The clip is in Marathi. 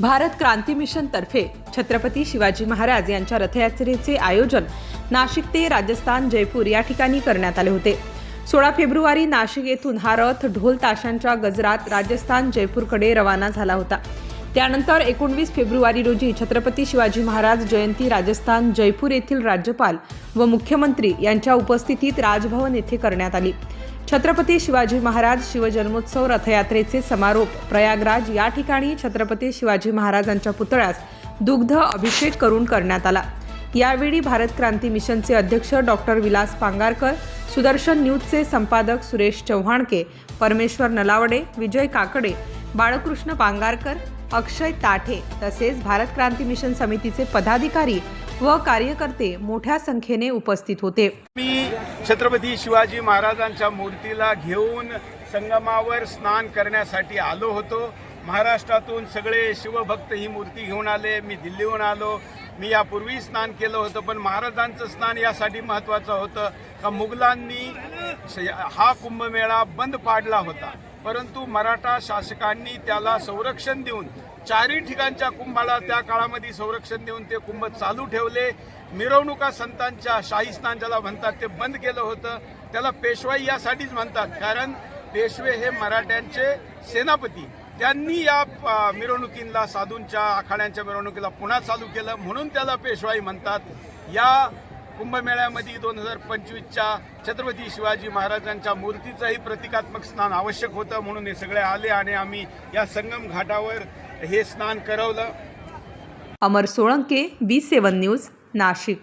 भारत क्रांती मिशन तर्फे छत्रपती शिवाजी महाराज यांच्या रथयात्रेचे आयोजन नाशिक ते राजस्थान जयपूर या ठिकाणी करण्यात आले होते. सोळा फेब्रुवारी नाशिक येथून हा रथ ढोल ताशांच्या गजरात राजस्थान जयपूरकडे रवाना झाला होता. त्यानंतर एकोणवीस फेब्रुवारी रोजी छत्रपती शिवाजी महाराज जयंती राजस्थान जयपूर येथील राज्यपाल व मुख्यमंत्री यांच्या उपस्थितीत राजभवन येथे करण्यात आली. छत्रपती शिवाजी महाराज शिवजन्मोत्सव रथयात्रेचे समारोप. प्रयागराज या ठिकाणी छत्रपती शिवाजी महाराजांच्या पुतळ्यास दुग्ध अभिषेक करून करण्यात आला. यावेळी भारत क्रांती मिशनचे अध्यक्ष डॉक्टर विलास पांगारकर सुदर्शन न्यूजचे संपादक सुरेश चव्हाणके परमेश्वर नलावडे विजय काकडे बाळकृष्ण पांगारकर अक्षय ताठे तसेच भारत क्रांती मिशन समितीचे पदाधिकारी व कार्यकर्ते मोठ्या संख्येने उपस्थित होते. मी छत्रपती शिवाजी महाराजांच्या मूर्तीला घेऊन संगमावर स्नान करण्यासाठी आलो होतो. महाराष्ट्रातून सगळे शिवभक्त ही मूर्ती घेऊन आले. मी दिल्लीहून आलो. मी यापूर्वी स्नान केलं होतं पण महाराजांचं स्नान यासाठी महत्त्वाचं होतं का मुघलांनी श- हा कुंभमेळा बंद पाडला होता. परंतु मराठा शासकांनी त्याला संरक्षण देऊन चारही ठिकाणच्या कुंभाला त्या काळामध्ये संरक्षण देऊन ते कुंभ चालू ठेवले. मिरवणुका संतांच्या शाही स्नान ज्याला म्हणतात ते बंद केलं होतं. त्याला पेशवाई यासाठीच म्हणतात. कारण पेशवे हे मराठ्यांचे सेनापती. त्यांनी या मिरवणुकींना साधूंच्या आखाड्यांच्या मिरवणुकीला पुन्हा चालू केलं. म्हणून त्याला पेशवाई म्हणतात. या कुंभमेळ्यामध्ये दोन हजार पंचवीसच्या छत्रपती शिवाजी महाराजांच्या मूर्तीचंही प्रतिकात्मक स्नान आवश्यक होतं म्हणून हे सगळे आले आणि आम्ही या संगम घाटावर हे स्नान करवलं. Amar Solanke B seven news Nashik.